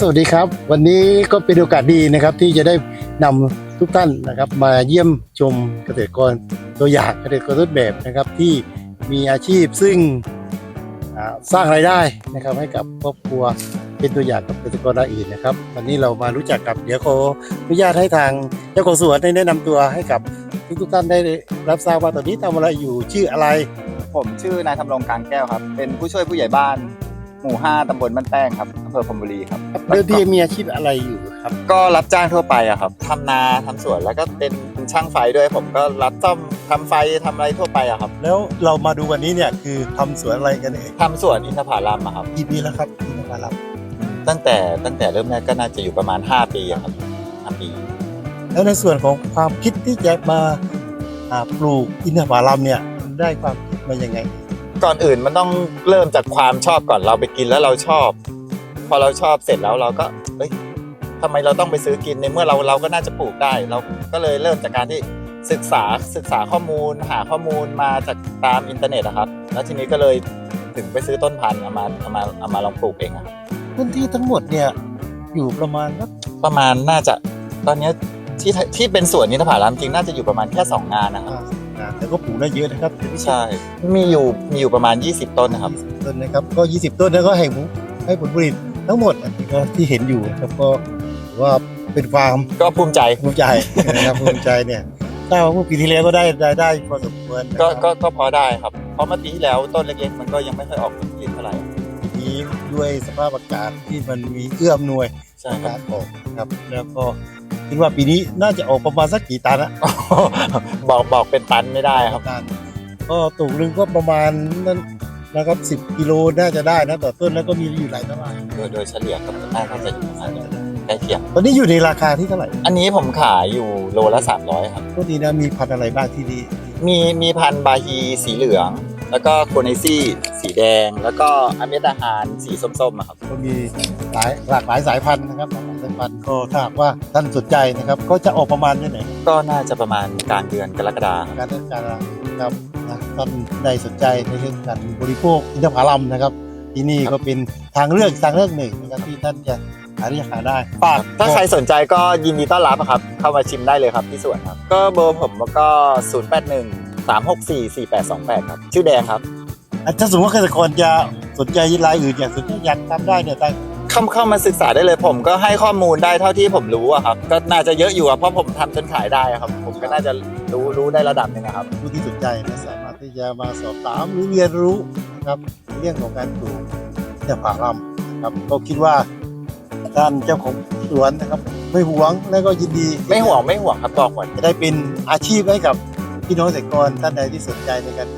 สวัสดีครับ วันนี้ก็เป็นโอกาสดีนะครับ ที่จะได้นำทุกท่านนะครับ มาเยี่ยมชมเกษตรกรตัวอย่างเกษตรกรต้นแบบนะครับ ที่มีอาชีพซึ่งสร้างรายได้นะครับให้กับครอบครัวเป็นตัวอย่างกับเกษตรกรรายอื่นนะครับ วันนี้เรามารู้จักกับเดี๋ยวขออนุญาตให้ทางเจ้าของสวนได้แนะนำตัวให้กับทุกๆท่านได้รับทราบว่าตอนนี้ทำอะไรอยู่ชื่ออะไร ผมชื่อนายทำรงกางแก้วครับ เป็นผู้ช่วยผู้ใหญ่บ้าน หมู่5ตำบลบ้านแป้งครับอำเภอพรหมบุรีครับ เดิมทีมีอาชีพอะไรอยู่ครับ ก็รับจ้างทั่วไปอะครับทำนาทำสวนแล้วก็เป็นช่างไฟด้วย ผมก็รับซ่อมทำไฟทำอะไรทั่วไปอะครับแล้วเรามาดูวันนี้เนี่ยคือทำสวนอะไรกันเองทำสวนอินทผลัมอะครับ กี่ปีแล้วครับที่นครรับตั้งแต่ตั้งแต่เริ่มแรกก็น่าจะอยู่ประมาณ 5 ปีอะครับ5ปี แล้วในส่วนของความคิดที่จะมาอ่าปลูกอินทผลัมเนี่ยได้ความคิดมายังไง ก่อนอื่นมันต้องเริ่มจากความชอบก่อนเราไปกินแล้วเราชอบ พอเราชอบเสร็จแล้วเราก็เอ้ยทำไมเราต้องไปซื้อกินในเมื่อเราเราก็น่าจะปลูกได้ เราก็เลยเริ่มจากการที่ศึกษาศึกษาข้อมูล หาข้อมูลมาจากตามอินเทอร์เน็ตนะครับ แล้วทีนี้ก็เลยถึงไปซื้อต้นพันธุ์เอามาเอามาเอามาลองปลูกเองอะครับพื้นที่ทั้งหมดเนี่ยอยู่ประมาณสักประมาณน่าจะตอนเนี้ยที่ที่เป็นสวนนิทผาลัมจริงน่าจะอยู่ประมาณแค่สองงานนะครับอ่านะแต่ก็ปลูกได้เยอะนะครับแต่ไม่ใช่ มีอยู่มีอยู่ประมาณ 20 ต้นนะครับ ต้นนะครับก็ 20 ต้นแล้วก็ให้ผลให้ผลผลิตทั้งหมดอันนี้ก็ที่เห็นอยู่นะครับก็ถือว่าเป็นความก็ภูมิใจ ภูมิใจนะครับภูมิใจเนี่ยทราบว่าเมื่อปีที่แล้วก็ได้รายได้พอสมควรนะครับก็ก็ก็พอได้ครับ เพราะเมื่อปีที่แล้วต้นเล็กๆ มันก็ยังไม่ค่อยออกผลผลิตเท่าไหร่ทีนี้ด้วยสภาพอากาศที่มันมีเอื้ออำนวย ใช่ในครักาบ รออกนะครับแล้วก็ คิดว่าปีนี้น่าจะออกประมาณสักกี่ตันอะ บอกบอกเป็นตันไม่ได้ครับตันก็ตุกหนึงก็ประมาณนั้นนะครับสิบกิโลน่าจะได้นะต่อต้นแล้วก็มีอยู่หลายตลาดโดยโดยเฉลี่ยก็น่าจะอยู่ประมาณใกล้เคียง ตอนนี้อยู่ในราคาที่เท่าไหร่อันนี้ผมขายอยู่โลละ 300 ครับก็ดีนะมีพันธุ์อะไรบ้างที่นี่มีมีพันธุ์บาฮีสีเหลือง แล้วก็โคเนซี่สีแดง แล้วก็อเมดอาหารสีส้มๆอะครับ ก็มี หลายหลากหลายสายพันธุ์นะครับหลากหลายสายพันธุ์ก็ถ้าหากว่าท่านสนใจนะครับ ก็จะออกประมาณที่ไหนก็น่าจะประมาณกลางเดือนกรกฎาคมการเทศกาลนะครับนะท่านใดสนใจในเรื่องการบริโภคอินทผลัมนะครับ ที่นี่ก็เป็นทางเลือกทางเลือกหนึ่งนะครับที่ท่านจะหาเรียกหาได้ฝากถ้าใครสนใจก็ยินดีต้อนรับอะครับ เข้ามาชิมได้เลยครับที่สวนครับ ก็เบอร์ผมก็ 081 364 4828 ครับ ชื่อแดงครับอะถ้าสมมติว่าเกษตรกรจะสนใจรายอื่นอยากสนใจอยากทำได้เนี่ยทาง เข้าเข้ามาศึกษาได้เลยผมก็ให้ข้อมูลได้เท่าที่ผมรู้อะครับ ก็น่าจะเยอะอยู่อะเพราะผมทำจนขายได้อะครับ ผมก็น่าจะรู้รู้ได้ระดับหนึ่งอะครับ ผู้ที่สนใจนะสามารถที่จะมาสอบถามหรือเรียนรู้นะครับเรื่องของการปลูกอินทผลัมนะครับก็คิดว่าท่านเจ้าของสวนนะครับไม่หวงและก็ยินดีไม่ห่วงไม่ห่วงครับบอกก่อน จะได้เป็นอาชีพให้กับพี่น้องเกษตรกรท่านใดที่สนใจในการ